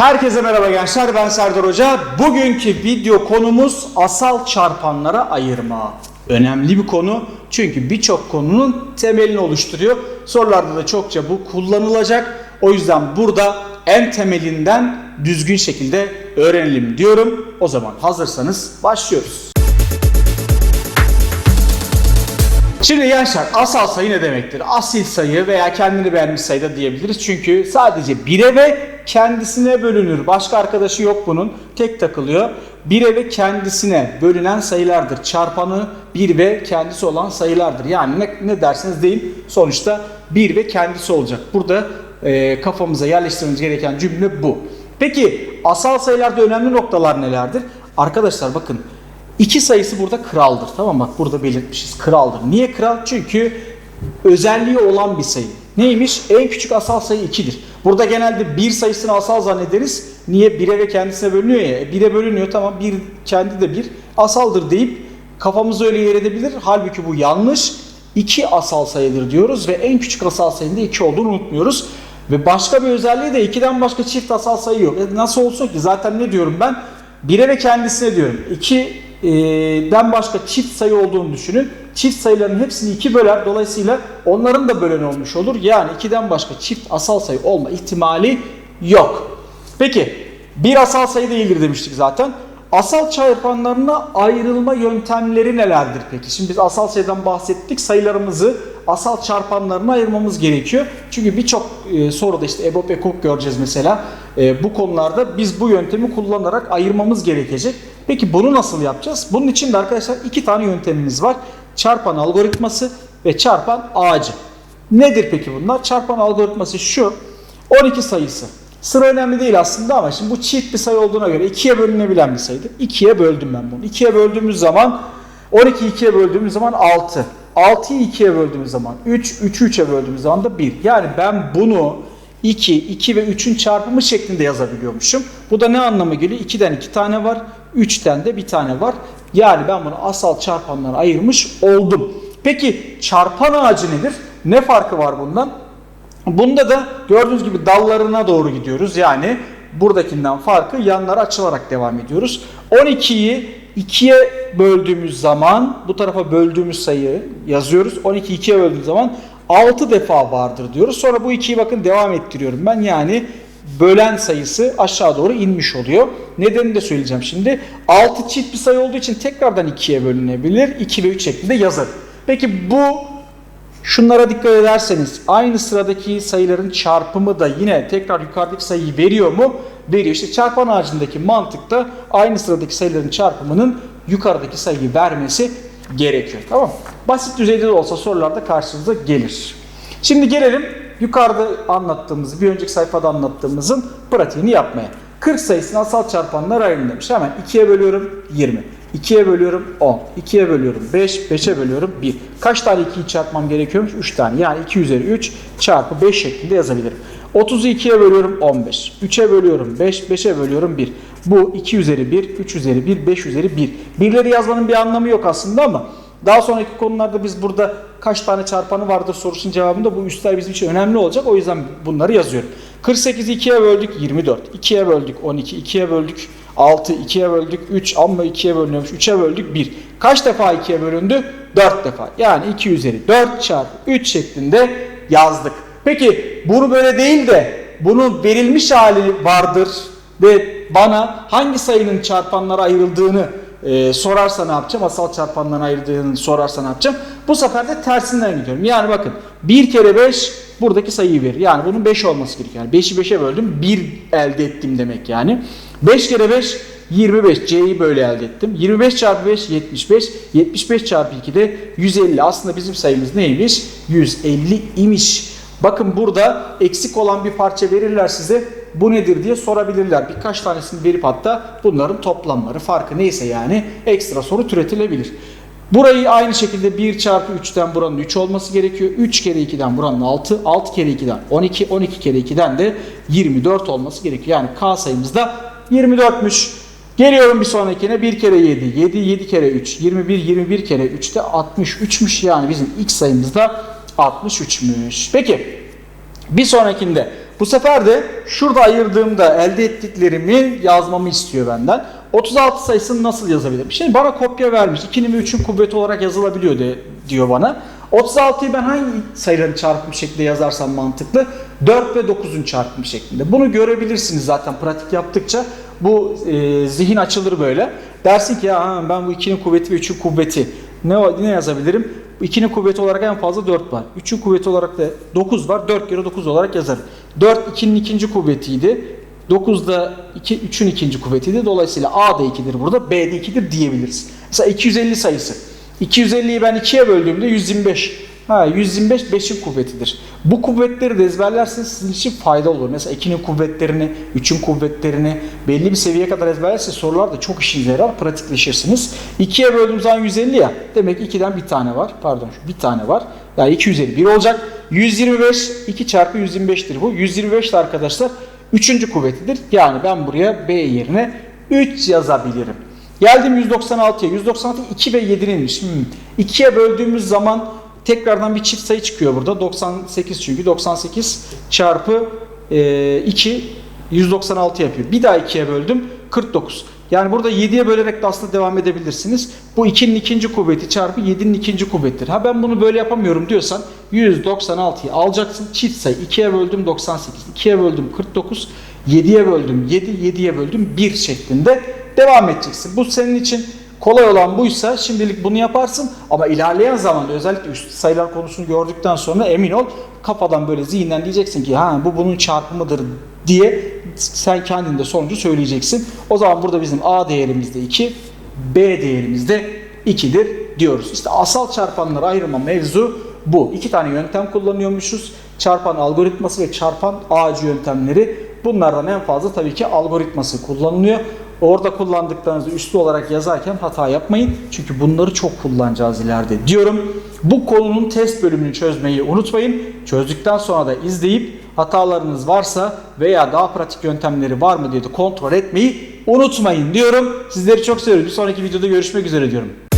Herkese merhaba gençler ben Serdar Hoca. Bugünkü video konumuz asal çarpanlara ayırma. Önemli bir konu çünkü birçok konunun temelini oluşturuyor. Sorularda da çokça bu kullanılacak. O yüzden burada en temelinden düzgün şekilde öğrenelim diyorum. O zaman hazırsanız başlıyoruz. Şimdi gençler asal sayı ne demektir? Asil sayı veya kendini beğenmiş sayı da diyebiliriz. Çünkü sadece bire ve kendisine bölünür. Başka arkadaşı yok bunun. Tek takılıyor. Bire ve kendisine bölünen sayılardır. Çarpanı bir ve kendisi olan sayılardır. Yani ne, ne derseniz deyin sonuçta bir ve kendisi olacak. Burada e, kafamıza yerleştirmemiz gereken cümle bu. Peki asal sayılarda önemli noktalar nelerdir? Arkadaşlar bakın İki sayısı burada kraldır. Tamam mı? bak burada belirtmişiz. Kraldır. Niye kral? Çünkü özelliği olan bir sayı. Neymiş? En küçük asal sayı 2'dir. Burada genelde bir sayısını asal zannederiz. Niye? 1'e ve kendisine bölünüyor ya. 1'e bölünüyor tamam bir kendi de bir asaldır deyip kafamızı öyle yer edebilir. Halbuki bu yanlış. 2 asal sayıdır diyoruz ve en küçük asal sayının da 2 olduğunu unutmuyoruz. Ve başka bir özelliği de 2'den başka çift asal sayı yok. E nasıl olsun ki? Zaten ne diyorum ben? 1'e ve kendisine diyorum. 2 den başka çift sayı olduğunu düşünün. Çift sayıların hepsini 2 böler. Dolayısıyla onların da bölen olmuş olur. Yani 2'den başka çift asal sayı olma ihtimali yok. Peki bir asal sayı değildir demiştik zaten. Asal çarpanlarına ayrılma yöntemleri nelerdir peki? Şimdi biz asal sayıdan bahsettik. Sayılarımızı asal çarpanlarına ayırmamız gerekiyor. Çünkü birçok e, soruda işte EBOB, EKOK göreceğiz mesela. E, bu konularda biz bu yöntemi kullanarak ayırmamız gerekecek. Peki bunu nasıl yapacağız? Bunun için de arkadaşlar iki tane yöntemimiz var. Çarpan algoritması ve çarpan ağacı. Nedir peki bunlar? Çarpan algoritması şu. 12 sayısı. Sıra önemli değil aslında ama şimdi bu çift bir sayı olduğuna göre 2'ye bölünebilen bir sayıdır. 2'ye böldüm ben bunu. 2'ye böldüğümüz zaman 12'yi 2'ye böldüğümüz zaman 6. 6'yı 2'ye böldüğümüz zaman 3, 3'ü 3'e böldüğümüz zaman da 1. Yani ben bunu 2, 2 ve 3'ün çarpımı şeklinde yazabiliyormuşum. Bu da ne anlama geliyor? 2'den 2 tane var, 3'ten de bir tane var. Yani ben bunu asal çarpanlara ayırmış oldum. Peki çarpan ağacı nedir? Ne farkı var bundan? Bunda da gördüğünüz gibi dallarına doğru gidiyoruz. Yani buradakinden farkı yanlara açılarak devam ediyoruz. 12'yi 2'ye böldüğümüz zaman bu tarafa böldüğümüz sayı yazıyoruz. 12'yi 2'ye böldüğümüz zaman 6 defa vardır diyoruz. Sonra bu 2'yi bakın devam ettiriyorum ben. Yani bölen sayısı aşağı doğru inmiş oluyor. Nedenini de söyleyeceğim şimdi. 6 çift bir sayı olduğu için tekrardan 2'ye bölünebilir. 2 ve 3 şeklinde yazar. Peki bu Şunlara dikkat ederseniz aynı sıradaki sayıların çarpımı da yine tekrar yukarıdaki sayıyı veriyor mu? Veriyor. İşte çarpan ağacındaki mantıkta aynı sıradaki sayıların çarpımının yukarıdaki sayıyı vermesi gerekiyor. Tamam? Basit düzeyde de olsa sorularda karşınıza gelir. Şimdi gelelim yukarıda anlattığımız, bir önceki sayfada anlattığımızın pratiğini yapmaya. 40 sayısını asal çarpanlar ayrılın demiş. Hemen 2'ye bölüyorum 20. 2'ye bölüyorum 10. 2'ye bölüyorum 5. 5'e bölüyorum 1. Kaç tane 2'yi çarpmam gerekiyormuş? 3 tane. Yani 2 üzeri 3 çarpı 5 şeklinde yazabilirim. 30'u 2'ye bölüyorum 15. 3'e bölüyorum 5. 5'e bölüyorum 1. Bu 2 üzeri 1, 3 üzeri 1, 5 üzeri 1. Birleri yazmanın bir anlamı yok aslında ama daha sonraki konularda biz burada kaç tane çarpanı vardır sorusunun cevabında bu üstler bizim için önemli olacak. O yüzden bunları yazıyorum. 48'i 2'ye böldük 24. 2'ye böldük 12. 2'ye böldük 6. 2'ye böldük 3. Amma 2'ye bölünüyormuş. 3'e böldük 1. Kaç defa 2'ye bölündü? 4 defa. Yani 2 üzeri 4 çarpı 3 şeklinde yazdık. Peki bunu böyle değil de bunun verilmiş hali vardır ve bana hangi sayının çarpanlara ayrıldığını e, sorarsa ne yapacağım? Asal çarpanlarına ayırdığını sorarsa ne yapacağım? Bu sefer de tersinden gidiyorum. Yani bakın 1 kere 5 buradaki sayıyı verir. Yani bunun 5 olması gerekiyor. Yani 5'i 5'e böldüm 1 elde ettim demek yani. 5 kere 5 25. C'yi böyle elde ettim. 25 çarpı 5 75. 75 çarpı 2 de 150. Aslında bizim sayımız neymiş? 150 imiş. Bakın burada eksik olan bir parça verirler size. Bu nedir diye sorabilirler. Birkaç tanesini verip hatta bunların toplamları farkı neyse yani ekstra soru türetilebilir. Burayı aynı şekilde 1 çarpı 3'ten buranın 3 olması gerekiyor. 3 kere 2'den buranın 6, 6 kere 2'den 12, 12 kere 2'den de 24 olması gerekiyor. Yani K sayımız da 24'müş. Geliyorum bir sonrakine 1 kere 7, 7, 7 kere 3, 21, 21 kere 3 de 63'müş. Yani bizim x sayımız da 63'müş. Peki bir sonrakinde Bu sefer de şurada ayırdığımda elde ettiklerimi yazmamı istiyor benden. 36 sayısını nasıl yazabilirim? Şimdi bana kopya vermiş. 2'nin ve 3'ün kuvveti olarak yazılabiliyor de, diyor bana. 36'yı ben hangi sayıların çarpımı şeklinde yazarsam mantıklı? 4 ve 9'un çarpımı şeklinde. Bunu görebilirsiniz zaten pratik yaptıkça. Bu e, zihin açılır böyle. Dersin ki ya ben bu 2'nin kuvveti ve 3'ün kuvveti ne, ne yazabilirim? 2'nin kuvveti olarak en fazla 4 var. 3'ün kuvveti olarak da 9 var. 4 kere 9 olarak yazarım. 4 2'nin ikinci kuvvetiydi. 9 da 2, 3'ün ikinci kuvvetiydi. Dolayısıyla A da 2'dir burada, B de 2'dir diyebiliriz. Mesela 250 sayısı. 250'yi ben 2'ye böldüğümde 125. Ha 125 5'in kuvvetidir. Bu kuvvetleri de ezberlerseniz sizin için fayda olur. Mesela 2'nin kuvvetlerini, 3'ün kuvvetlerini belli bir seviyeye kadar ezberlerseniz sorularda çok işinize yarar, pratikleşirsiniz. 2'ye böldüğüm zaman 150 ya. Demek 2'den bir tane var. Pardon bir tane var. Yani 250 bir olacak. 125 2 çarpı 125'tir bu. 125 de arkadaşlar 3. kuvvetidir. Yani ben buraya B yerine 3 yazabilirim. Geldim 196'ya. 196 2 ve 7'ninmiş. Hmm. 2'ye böldüğümüz zaman tekrardan bir çift sayı çıkıyor burada. 98 çünkü. 98 çarpı e, 2 196 yapıyor. Bir daha 2'ye böldüm. 49. Yani burada 7'ye bölerek de aslında devam edebilirsiniz. Bu 2'nin ikinci kuvveti çarpı 7'nin ikinci kuvvettir. Ha ben bunu böyle yapamıyorum diyorsan 196'yı alacaksın. Çift sayı 2'ye böldüm 98. 2'ye böldüm 49. 7'ye böldüm 7. 7'ye böldüm 1 şeklinde devam edeceksin. Bu senin için kolay olan buysa şimdilik bunu yaparsın ama ilerleyen zamanda özellikle üst sayılar konusunu gördükten sonra emin ol kafadan böyle zihinden diyeceksin ki ha bu bunun çarpımıdır diye sen kendinde sonucu söyleyeceksin. O zaman burada bizim A değerimiz de 2, B değerimiz de 2'dir diyoruz. İşte asal çarpanları ayırma mevzu bu. İki tane yöntem kullanıyormuşuz. Çarpan algoritması ve çarpan ağacı yöntemleri. Bunlardan en fazla tabii ki algoritması kullanılıyor. Orada kullandıklarınızı üslü olarak yazarken hata yapmayın. Çünkü bunları çok kullanacağız ileride diyorum. Bu konunun test bölümünü çözmeyi unutmayın. Çözdükten sonra da izleyip hatalarınız varsa veya daha pratik yöntemleri var mı diye de kontrol etmeyi unutmayın diyorum. Sizleri çok seviyorum. Bir sonraki videoda görüşmek üzere diyorum.